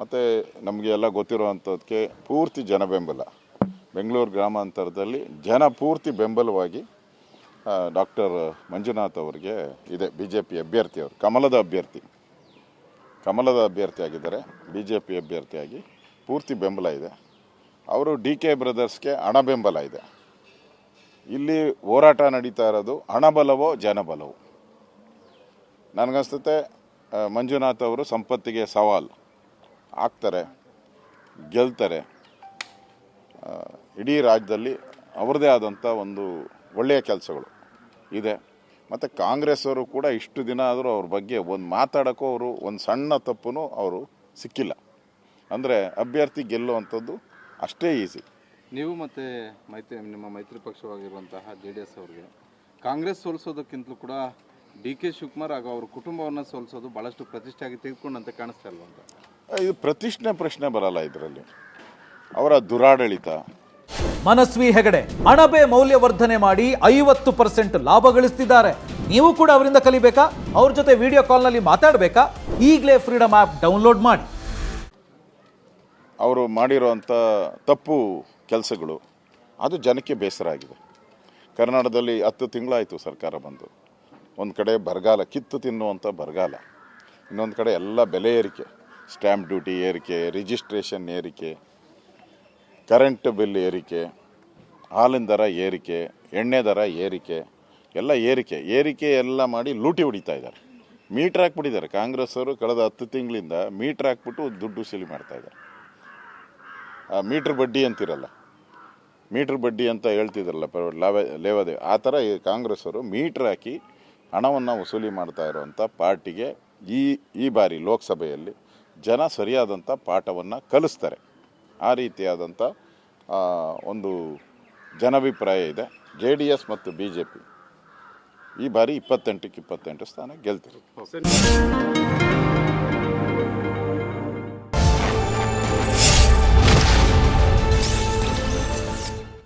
ಮತ್ತು ನಮಗೆ ಎಲ್ಲ ಗೊತ್ತಿರುವಂಥದ್ದಕ್ಕೆ ಪೂರ್ತಿ ಜನ ಬೆಂಬಲ ಬೆಂಗಳೂರು ಗ್ರಾಮಾಂತರದಲ್ಲಿ ಜನ ಪೂರ್ತಿ ಬೆಂಬಲವಾಗಿ ಡಾಕ್ಟರ್ ಮಂಜುನಾಥ್ ಅವರಿಗೆ ಇದೆ ಬಿ ಜೆ ಪಿ ಅಭ್ಯರ್ಥಿಯವರು ಕಮಲದ ಅಭ್ಯರ್ಥಿ. ಕಮಲದ ಅಭ್ಯರ್ಥಿಯಾಗಿದ್ದಾರೆ ಬಿ ಜೆ ಪಿ ಅಭ್ಯರ್ಥಿಯಾಗಿ ಪೂರ್ತಿ ಬೆಂಬಲ ಇದೆ. ಅವರು ಡಿ ಕೆ ಬ್ರದರ್ಸ್ಗೆ ಹಣ ಬೆಂಬಲ ಇದೆ. ಇಲ್ಲಿ ಹೋರಾಟ ನಡೀತಾ ಇರೋದು ಹಣಬಲವೋ ಜನಬಲವೋ. ನನಗನ್ಸುತ್ತೆ ಮಂಜುನಾಥ್ ಅವರು ಸಂಪತ್ತಿಗೆ ಸವಾಲು. ಆಗ್ತಾರೆ, ಗೆಲ್ತಾರೆ ಇಡೀ ರಾಜ್ಯದಲ್ಲಿ ಅವರದೇ ಆದಂಥ ಒಂದು ಒಳ್ಳೆಯ ಕೆಲಸಗಳು ಇದೆ. ಮತ್ತು ಕಾಂಗ್ರೆಸ್ ಅವರು ಕೂಡ ಇಷ್ಟು ದಿನ ಆದರೂ ಅವ್ರ ಬಗ್ಗೆ ಒಂದು ಮಾತಾಡೋಕ್ಕೂ ಅವರು, ಒಂದು ಸಣ್ಣ ತಪ್ಪು ಅವರು ಸಿಕ್ಕಿಲ್ಲ. ಅಂದರೆ ಅಭ್ಯರ್ಥಿ ಗೆಲ್ಲುವಂಥದ್ದು ಅಷ್ಟೇ ಈಸಿ. ನೀವು ಮತ್ತು ಮೈತ್ರಿ, ನಿಮ್ಮ ಮೈತ್ರಿ ಪಕ್ಷವಾಗಿರುವಂತಹ ಜೆ ಡಿ ಎಸ್ ಅವ್ರಿಗೆ, ಕಾಂಗ್ರೆಸ್ ಸೋಲಿಸೋದಕ್ಕಿಂತಲೂ ಕೂಡ ಡಿ ಕೆ ಶಿವಕುಮಾರ್ ಹಾಗೂ ಅವ್ರ ಕುಟುಂಬವನ್ನು ಸೋಲಿಸೋದು ಭಾಳಷ್ಟು ಪ್ರತಿಷ್ಠೆಯಾಗಿ ತೆಗೆದುಕೊಂಡಂತೆ ಕಾಣಿಸ್ತಾ ಇಲ್ವಂತ ಇದು ಪ್ರತಿಷ್ಠೆ ಪ್ರಶ್ನೆ ಬರಲ್ಲ ಇದರಲ್ಲಿ. ಅವರ ದುರಾಡಳಿತ. ಮನಸ್ವಿ ಹೆಗಡೆ ಅಣಬೆ ಮೌಲ್ಯವರ್ಧನೆ ಮಾಡಿ ಐವತ್ತು ಪರ್ಸೆಂಟ್ ಲಾಭ ಗಳಿಸ್ತಿದ್ದಾರೆ. ನೀವು ಕೂಡ ಅವರಿಂದ ಕಲಿಬೇಕಾ? ಅವ್ರ ಜೊತೆ ವಿಡಿಯೋ ಕಾಲ್ನಲ್ಲಿ ಮಾತಾಡಬೇಕಾ? ಈಗಲೇ ಫ್ರೀಡಮ್ ಆ್ಯಪ್ ಡೌನ್ಲೋಡ್ ಮಾಡಿ. ಅವರು ಮಾಡಿರೋವಂಥ ತಪ್ಪು ಕೆಲಸಗಳು ಅದು ಜನಕ್ಕೆ ಬೇಸರ ಆಗಿದೆ. ಕರ್ನಾಟಕದಲ್ಲಿ ಹತ್ತು ತಿಂಗಳಾಯಿತು ಸರ್ಕಾರ ಬಂದು. ಒಂದು ಕಡೆ ಬರಗಾಲ ಕಿತ್ತು ತಿನ್ನುವಂಥ ಬರಗಾಲ. ಇನ್ನೊಂದು ಕಡೆ ಎಲ್ಲ ಬೆಲೆ ಏರಿಕೆ. ಸ್ಟ್ಯಾಂಪ್ ಡ್ಯೂಟಿ ಏರಿಕೆ ರಿಜಿಸ್ಟ್ರೇಷನ್ ಏರಿಕೆ ಕರೆಂಟ್ ಬಿಲ್ ಏರಿಕೆ, ಹಾಲಿನ ದರ ಏರಿಕೆ, ಎಣ್ಣೆ ದರ ಏರಿಕೆ, ಎಲ್ಲ ಏರಿಕೆ. ಏರಿಕೆ ಎಲ್ಲ ಮಾಡಿ ಲೂಟಿ ಹೊಡಿತಾ ಇದ್ದಾರೆ. ಮೀಟ್ರ್ ಹಾಕ್ಬಿಟ್ಟಿದ್ದಾರೆ. ಕಾಂಗ್ರೆಸ್ ಅವರು ಕಳೆದ ಹತ್ತು ತಿಂಗಳಿಂದ ಮೀಟ್ರ್ ಹಾಕ್ಬಿಟ್ಟು ದುಡ್ಡು ವಸೂಲಿ ಮಾಡ್ತಾ ಇದ್ದಾರೆ. ಆ ಮೀಟ್ರ್ ಬಡ್ಡಿ ಅಂತಿರಲ್ಲ. ಮೀಟ್ರ್ ಬಡ್ಡಿ ಅಂತ ಹೇಳ್ತಿದ್ರಲ್ಲ ಲಾವ, ಲೇವಾದೇವಿ. ಆ ಥರ ಕಾಂಗ್ರೆಸ್ ಅವರು ಮೀಟ್ರ್ ಹಾಕಿ ಹಣವನ್ನು ವಸೂಲಿ ಮಾಡ್ತಾ ಇರುವಂಥ ಪಾರ್ಟಿಗೆ ಈ ಈ ಬಾರಿ ಲೋಕಸಭೆಯಲ್ಲಿ ಜನ ಸರಿಯಾದಂಥ ಪಾಠವನ್ನು ಕಲಿಸ್ತಾರೆ. ಆ ರೀತಿಯಾದಂಥ ಒಂದು ಜನಾಭಿಪ್ರಾಯ ಇದೆ. ಜೆ ಡಿ ಎಸ್ ಮತ್ತು ಬಿ ಜೆ ಪಿ ಈ ಬಾರಿ ಇಪ್ಪತ್ತೆಂಟಕ್ಕೆ ಇಪ್ಪತ್ತೆಂಟು ಸ್ಥಾನ ಗೆಲ್ತಿರೋದು.